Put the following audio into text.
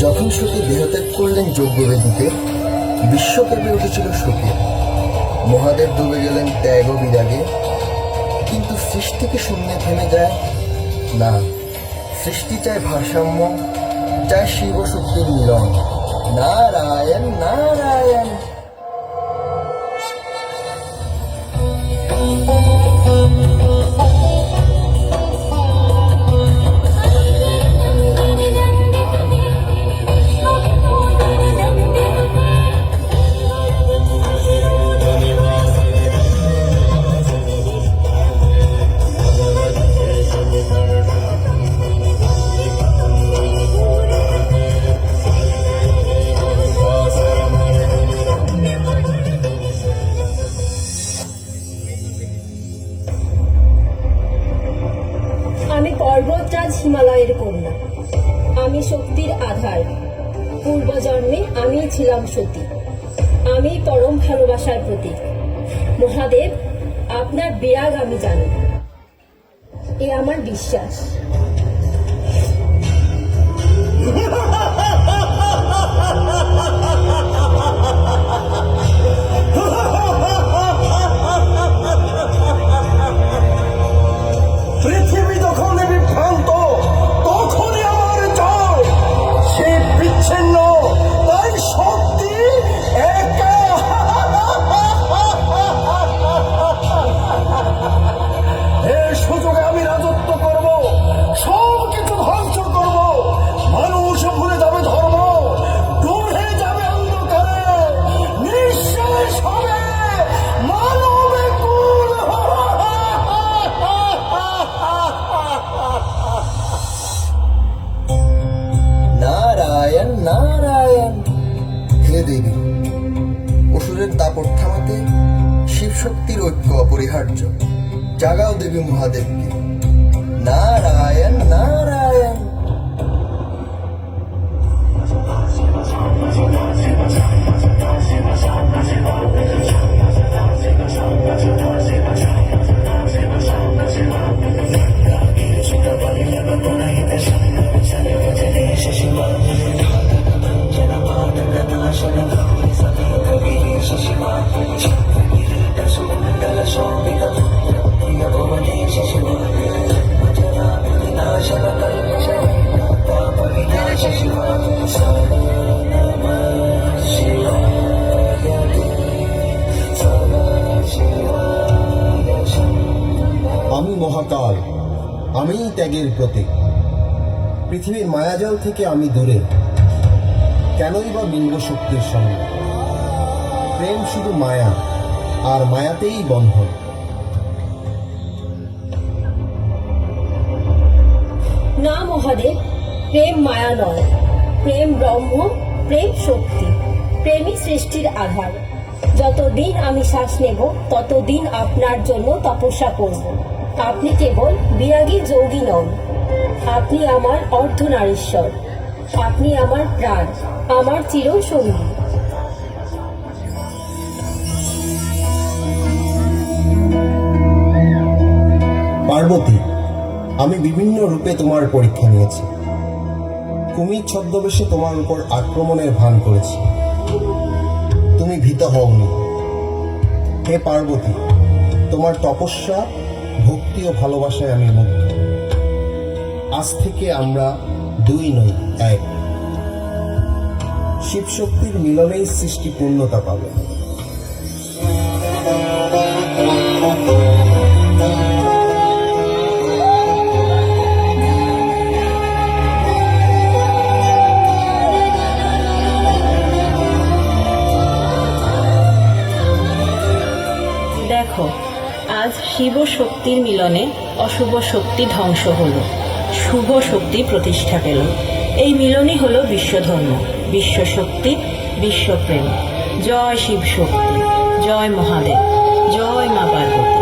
যখন সতী দেহত্যাগ করলেন যজ্ঞবেদীতে বিশ্ব কেঁপে উঠেছিল সতী মহাদেব ডুবে গেলেন ত্যাগ বিরাগে। কিন্তু সৃষ্টিকে শূন্যে থেমে যায়? না, সৃষ্টি চায় ভারসাম্য, চায় শিব শক্তির মিলন। নারায়ণ নারায়ণ। পর্বতরাজ হিমালয়ের কন্যা। আমি শক্তির আধার। পূর্বজন্মে আমি ছিলাম সতী। আমি পরম ভালোবাসার প্রতীক। মহাদেব, আপনার বিরাগ আমি জানি। এ আমার বিশ্বাস। দেবী। অসুরের দাপট থামাতে শিব শক্তির ঐক্য অপরিহার্য। জাগাও দেবী মহাদেবকে। নারায়ণ নারায়ণ মহাকাল, আমিই ত্যাগের প্রতীক। পৃথিবীর মায়াজাল থেকে আমি দূরে, কেনই বা মিলব শক্তির সঙ্গে? প্রেম শুধু মায়া, আর মায়াতেই বন্ধন। না মহাদেব, প্রেম মায়া নয়, প্রেম ব্রহ্ম, প্রেম শক্তি, প্রেমই সৃষ্টির আধার। যতদিন আমি শ্বাস নেব, ততদিন আপনার জন্য তপস্যা করব। আপনি কেবল বিরাগী যোগী নন। আপনি আমার অর্ধনারীশ্বর। আপনি আমার প্রাণ, আমার চিরসঙ্গী। পার্বতী, আমি বিভিন্ন রূপে তোমার পরীক্ষা নিয়েছি। কুমির ছদ্মবেশে তোমার উপর আক্রমণের ভান করেছি। তুমি ভীত হওনি। হে পার্বতী, তোমার তপস্যা ভক্তি ও ভালোবাসায় আমি মুগ্ধ। আজ থেকে আমরা দুই নই, এক। শিবশক্তির মিলনেই সৃষ্টি পূর্ণতা পাবে। শিব শক্তির মিলনে অশুভ শক্তি ধ্বংস হল। শুভ শক্তি প্রতিষ্ঠা পেল। এই মিলনই হল বিশ্বধর্ম, বিশ্বশক্তি, বিশ্বপ্রেম। জয় শিব শক্তি, জয় মহাদেব, জয় মা পার্বতী।